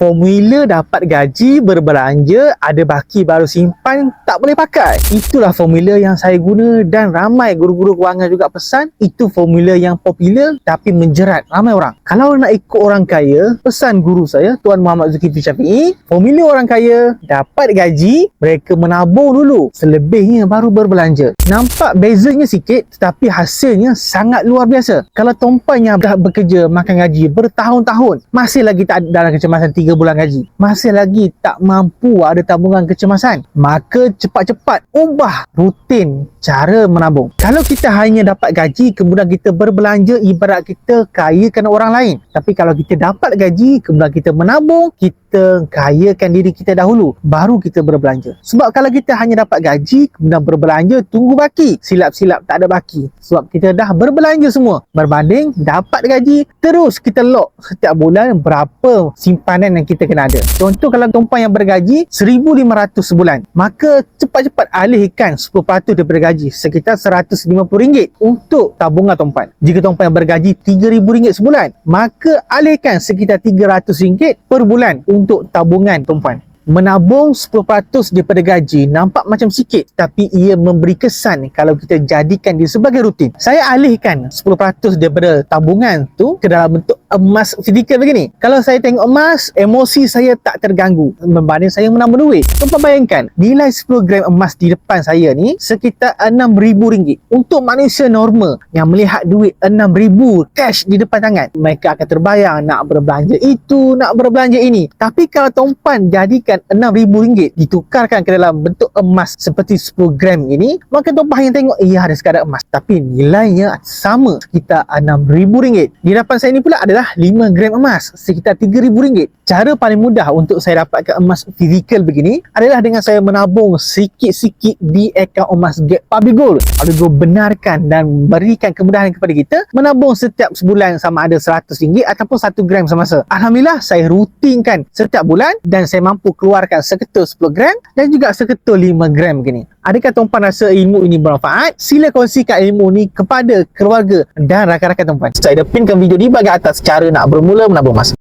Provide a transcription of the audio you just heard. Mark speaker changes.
Speaker 1: Formula dapat gaji berbelanja, ada baki baru simpan, tak boleh pakai. Itulah formula yang saya guna dan ramai guru-guru kewangan juga pesan. Itu formula yang popular tapi menjerat ramai orang. Kalau nak ikut orang kaya, pesan guru saya, Tuan Muhammad Zulkifli Syafi'i, formula orang kaya dapat gaji, mereka menabung dulu. Selebihnya baru berbelanja. Nampak bezanya sikit tetapi hasilnya sangat luar biasa. Kalau tumpan yang dah bekerja makan gaji bertahun-tahun, masih lagi tak ada dalam kecemasan 3 bulan gaji. Masih lagi tak mampu ada tabungan kecemasan. Maka cepat-cepat ubah rutin cara menabung. Kalau kita hanya dapat gaji kemudian kita berbelanja ibarat kita kayakan orang lain. Tapi kalau kita dapat gaji kemudian kita menabung, kita kayakan diri kita dahulu baru kita berbelanja. Sebab kalau kita hanya dapat gaji kemudian berbelanja tunggu baki. Silap-silap tak ada baki. Sebab kita dah berbelanja semua. Berbanding dapat gaji terus kita lock setiap bulan berapa simpanan yang kita kena ada. Contoh kalau tumpang yang bergaji 1500 sebulan, maka cepat-cepat alihkan 10% daripada gaji sekitar RM150 untuk tabungan tumpang. Jika tumpang yang bergaji RM3000 sebulan, maka alihkan sekitar RM300 per bulan untuk tabungan tumpang. Menabung 10% daripada gaji nampak macam sikit tapi ia memberi kesan kalau kita jadikan dia sebagai rutin. Saya alihkan 10% daripada tabungan tu ke dalam bentuk emas fizikal begini. Kalau saya tengok emas, emosi saya tak terganggu berbanding saya menambah duit. Tuan bayangkan, nilai 10 gram emas di depan saya ni sekitar RM6,000. Untuk manusia normal yang melihat duit RM6,000 cash di depan tangan, mereka akan terbayang nak berbelanja itu, nak berbelanja ini. Tapi kalau tumpan jadikan RM6,000 ditukarkan ke dalam bentuk emas seperti 10 gram ini, maka tumpan hanya tengok, iya ada sekadar emas. Tapi nilainya sama sekitar RM6,000. Di depan saya ni pula adalah 5 gram emas sekitar RM3,000. Cara paling mudah untuk saya dapatkan emas fizikal begini adalah dengan saya menabung sikit-sikit di akaun emas Get Public Gold. Public Gold benarkan dan berikan kemudahan kepada kita menabung setiap sebulan sama ada RM100 ataupun 1 gram semasa. Alhamdulillah saya rutinkan setiap bulan dan saya mampu keluarkan seketul 10 gram dan juga seketul 5 gram begini. Adakah tuan-puan rasa ilmu ini bermanfaat? Sila kongsikan ilmu ni kepada keluarga dan rakan-rakan tuan-puan. Saya dah pinkan video di bahagian atas cara nak bermula menabung emas.